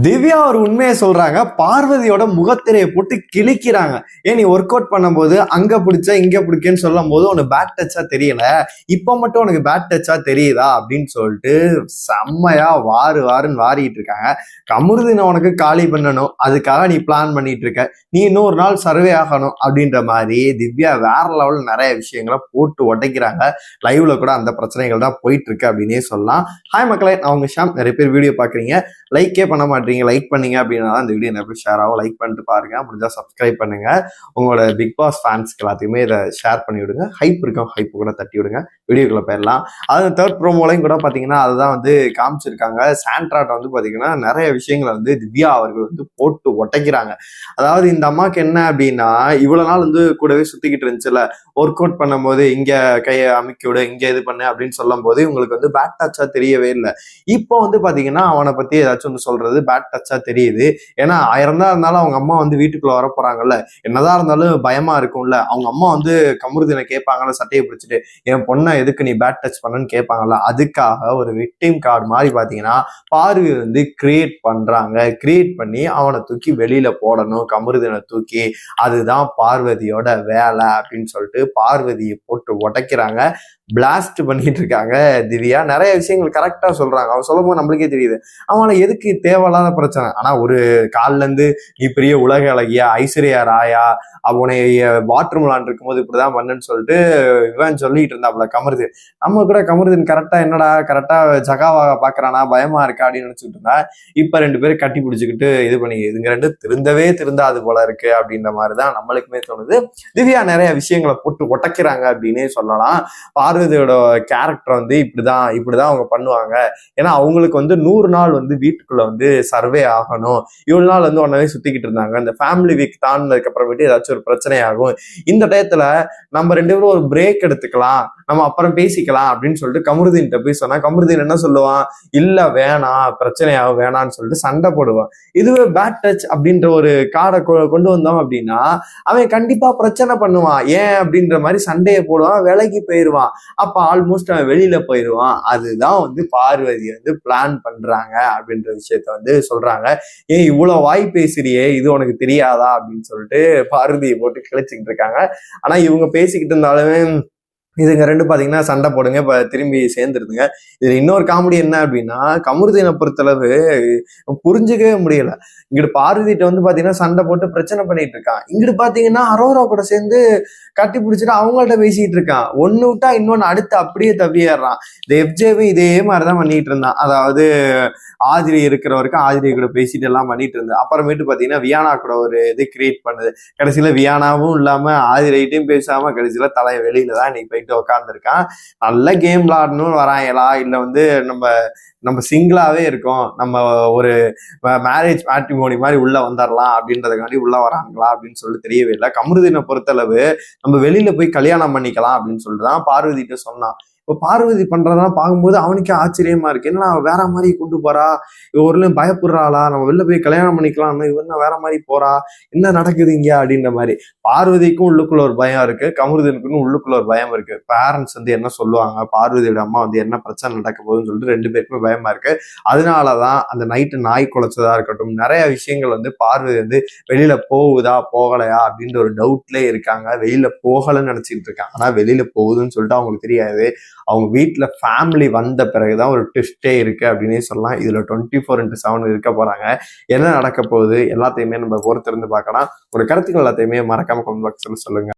திவ்யா ஒரு உண்மையை சொல்றாங்க. பார்வதியோட முகத்திரையை போட்டு கிழிக்கிறாங்க. ஏன் நீ ஒர்க் அவுட் பண்ணும்போது அங்க பிடிச்சா இங்க பிடிக்கன்னு சொல்லும் போது உனக்கு பேட் டச்சா தெரியல. இப்ப மட்டும் உனக்கு பேட் டச்சா தெரியுதா? அப்படின்னு சொல்லிட்டு செம்மையா வாரு வாருன்னு வாரிட்டு இருக்காங்க. கமுருதினை உனக்கு காலி பண்ணணும். அதுக்காக நீ பிளான் பண்ணிட்டு இருக்க. நீ இன்னொரு நாள் சர்வே ஆகணும் அப்படின்ற மாதிரி திவ்யா வேற லெவலில் நிறைய விஷயங்களை போட்டு உடைக்கிறாங்க. லைவ்ல கூட அந்த பிரச்சனைகள் தான் போயிட்டு இருக்கு அப்படின்னே சொல்லலாம். ஹாய் மக்களே நான் உங்க ஷாம். நிறைய பேர் வீடியோ பாக்குறீங்க லைக்கே பண்ண பண்ணுறீங்க லைக் பண்ணீங்க அப்படின்னா அந்த இந்த வீடியோ நிறைய ஷேர் ஆகும். லைக் பண்ணிட்டு பாருங்க. முடிஞ்சால் சப்ஸ்கிரைப் பண்ணுங்க. உங்களோட பிக் பாஸ் ஃபேன்ஸ்க்கு எல்லாத்தையுமே இதை ஷேர் பண்ணி விடுங்க. ஹைப் இருக்கும். ஹைப் கூட தட்டி விடுங்க. வீடியோக்குள்ள போயிடலாம். அது தேர்ட் ப்ரோமோலையும் கூட பார்த்தீங்கன்னா அதுதான் வந்து காமிச்சிருக்காங்க. சாண்ட்ராட்டை வந்து பார்த்தீங்கன்னா நிறைய விஷயங்களை வந்து திவ்யா அவர்கள் வந்து போட்டு ஒட்டைக்கிறாங்க அதாவது இந்த அம்மாவுக்கு என்ன அப்படின்னா இவ்வளோ நாள் வந்து கூடவே சுற்றிக்கிட்டு இருந்துச்சுல ஒர்க் அவுட் பண்ணும்போது இங்கே கையை அமைக்க விடு இங்கே இது பண்ணு அப்படின்னு சொல்லும் போது இவங்களுக்கு வந்து பேட் டச்சா தெரியவே இல்லை. இப்போ வந்து பார்த்தீங்கன்னா அவனை பற்றி ஏதாச்சும் ஒன்று சொல்றது பேட் டச்சா தெரியுது. ஏன்னா ஆயிரம் தான் இருந்தாலும் அவங்க அம்மா வந்து வீட்டுக்குள்ள வர போறாங்கல்ல என்னதான் இருந்தாலும் பயமா இருக்கும்ல. அவங்க அம்மா வந்து கமுருதினை கேட்பாங்கல்ல சட்டையை பிடிச்சிட்டு என் பொண்ணை எதுக்கு நீ பேட் டச் பண்ணன்னு கேட்பாங்கல்ல. அதுக்காக ஒரு விக்டிம் கார்டு மாதிரி பாத்தீங்கன்னா பார்வை வந்து கிரியேட் பண்றாங்க. கிரியேட் பண்ணி அவனை தூக்கி வெளியில போடணும். கமுருதினை தூக்கி அதுதான் பார்வதியோட வேலை அப்படின்னு சொல்லிட்டு பார்வதியை போட்டு உடைக்கிறாங்க. பிளாஸ்ட் பண்ணிட்டு இருக்காங்க திவ்யா. நிறைய விஷயங்கள் கரெக்டா சொல்றாங்க. அவன் சொல்லும் போது நம்மளுக்கே தெரியுது. அவனை எதுக்கு தேவையில்லாத பிரச்சனை. ஆனா ஒரு கால்ல இருந்து நீ பெரிய உலக அழகியா ஐஸ்வர்யா ராயா அவனை பாத்ரூம் விளாண்டு போது இப்படிதான் பண்ணுன்னு சொல்லிட்டு இவன் சொல்லிட்டு இருந்தாப்ல கமருது. நம்ம கூட கமருதின் கரெக்டா என்னடா கரெக்டா ஜகாவாக பாக்குறானா பயமா இருக்கா அப்படின்னு நினைச்சிட்டு இருந்தா இப்ப ரெண்டு பேரும் கட்டி பிடிச்சிக்கிட்டு இது பண்ணி இதுங்க ரெண்டு திருந்தவே திருந்தாது போல இருக்கு அப்படின்ற மாதிரிதான் நம்மளுக்குமே தோணுது. திவ்யா நிறைய விஷயங்களை போட்டு உடைக்கிறாங்க அப்படின்னே சொல்லலாம். பார்வதியோட கேரக்டர் வந்து இப்படிதான் இப்படிதான் அவங்க பண்ணுவாங்க. ஏன்னா அவங்களுக்கு வந்து நூறு நாள் வந்து வீட்டுக்குள்ள வந்து சர்வே ஆகணும். இவ்வளவு நாள் வந்து ஒன்னவே சுத்திக்கிட்டு இருந்தாங்க. இந்த ஃபேமிலி வீக் தாண்டினதுக்கு அப்புறமேட்டு ஏதாச்சும் ஒரு பிரச்சனை ஆகும் இந்த டயத்துல நம்ம ரெண்டு பேரும் ஒரு பிரேக் எடுத்துக்கலாம். நம்ம அப்புறம் பேசிக்கலாம் அப்படின்னு சொல்லிட்டு கமருதீன் போய் சொன்னா கமருதீன் என்ன சொல்லுவான்? இல்ல வேணாம் பிரச்சனையாகும் வேணாம்னு சொல்லிட்டு சண்டை போடுவான். இதுவே பேட் டச் அப்படின்ற ஒரு கார்டை கொண்டு வந்தோம் அப்படின்னா அவன் கண்டிப்பா பிரச்சனை பண்ணுவான். ஏன் அப்படின்ற மாதிரி சண்டையை போடுவான் விலகி போயிடுவான் அப்ப ஆல்மோஸ்ட் அவன் வெளியில போயிடுவான் அதுதான் வந்து பார்வதி வந்து பிளான் பண்றாங்க அப்படின்ற விஷயத்த வந்து சொல்றாங்க. ஏன் இவ்வளவு வாய் பேசுறியே இது உனக்கு தெரியாதா? அப்படின்னு சொல்லிட்டு பாரதியை போட்டு கிழிச்சுக்கிட்டு இருக்காங்க. ஆனா இவங்க பேசிக்கிட்டு இருந்தாலுமே இதுங்க ரெண்டு பார்த்தீங்கன்னா சண்டை போடுங்க இப்போ திரும்பி சேர்ந்துருதுங்க. இதில் இன்னொரு காமெடி என்ன அப்படின்னா கமருதீனை பொறுத்தளவு புரிஞ்சுக்கவே முடியல. இங்கிட்டு பார்வதிட்ட வந்து பார்த்தீங்கன்னா சண்டை போட்டு பிரச்சனை பண்ணிட்டு இருக்கான். இங்கிட்டு பார்த்தீங்கன்னா அரோரா கூட சேர்ந்து கட்டி பிடிச்சிட்டு அவங்கள்ட்ட பேசிட்டு இருக்கான். ஒன்னு விட்டா இன்னொன்னு அடுத்து அப்படியே தவியேறான். இந்த எஃப்ஜேவும் இதே மாதிரி தான் பண்ணிட்டு இருந்தான். அதாவது ஆதிரி இருக்கிற வரைக்கும் ஆதிரி கூட பேசிட்டு எல்லாம் பண்ணிட்டு இருந்தேன். அப்புறமேட்டு பார்த்தீங்கன்னா வியானா கூட ஒரு இது கிரியேட் பண்ணுது. கடைசியில வியானாவும் இல்லாமல் ஆதிரைட்டையும் பேசாமல் கடைசியில தலை வெளியில தான் இன்னைக்கு போயிட்டு உட்காந்துருக்கான் நல்ல கேம் விளாடணும்னு வராங்களா இல்லை வந்து நம்ம நம்ம சிங்கிளாவே இருக்கோம். நம்ம ஒரு மேரேஜ் மேட்ரிமோனி மாதிரி உள்ள வந்துடலாம் அப்படின்றதுக்காண்டி உள்ள வராங்களா அப்படின்னு சொல்லிட்டு தெரியவே இல்லை. கமருதீனை பொறுத்தளவு நம்ம வெளியில போய் கல்யாணம் பண்ணிக்கலாம் அப்படின்னு சொல்லிட்டு தான் பார்வதிட்டு சொன்னான். இப்போ பார்வதி பண்ணுறதெல்லாம் பார்க்கும்போது அவனுக்கே ஆச்சரியமா இருக்கு. என்ன வேற மாதிரி கொண்டு போறா? இவர்லையும் பயப்படுறாளா? நம்ம வெளில போய் கல்யாணம் பண்ணிக்கலாம் இவன் வேற மாதிரி போறா? என்ன நடக்குது இங்க அப்படின்ற மாதிரி. பார்வதிக்கும் உள்ளுக்குள்ள ஒரு பயம் இருக்கு. கமருதனுக்குன்னு உள்ளுக்குள்ள ஒரு பயம் இருக்கு. பேரண்ட்ஸ் வந்து என்ன சொல்லுவாங்க? பார்வதியோட அம்மா வந்து என்ன பிரச்சனை நடக்க போகுதுன்னு சொல்லிட்டு ரெண்டு பேருக்குமே பயமா இருக்கு. அதனாலதான் அந்த நைட்டு நாய் குலைச்சதா இருக்கட்டும் நிறைய விஷயங்கள் வந்து பார்வதி வந்து வெளியில போகுதா போகலையா அப்படின்ற ஒரு டவுட்லேயே இருக்காங்க. வெளியில போகலன்னு நினைச்சிட்டு இருக்காங்க. ஆனா வெளியில போகுதுன்னு சொல்லிட்டு அவங்களுக்கு தெரியாது. அவங்க வீட்டில் ஃபேமிலி வந்த பிறகு தான் ஒரு ட்விஸ்டே இருக்கு அப்படின்னே சொல்லலாம். இதில் டுவெண்ட்டி ஃபோர் இன்ட்டு செவன் இருக்க போறாங்க. என்ன நடக்க போகுது? எல்லாத்தையுமே நம்ம பொறுத்திருந்து பார்க்கலாம். ஒரு கருத்துக்கள் எல்லாத்தையுமே மறக்காம கமெண்ட் பாக்ஸ்ல சொல்லுங்க.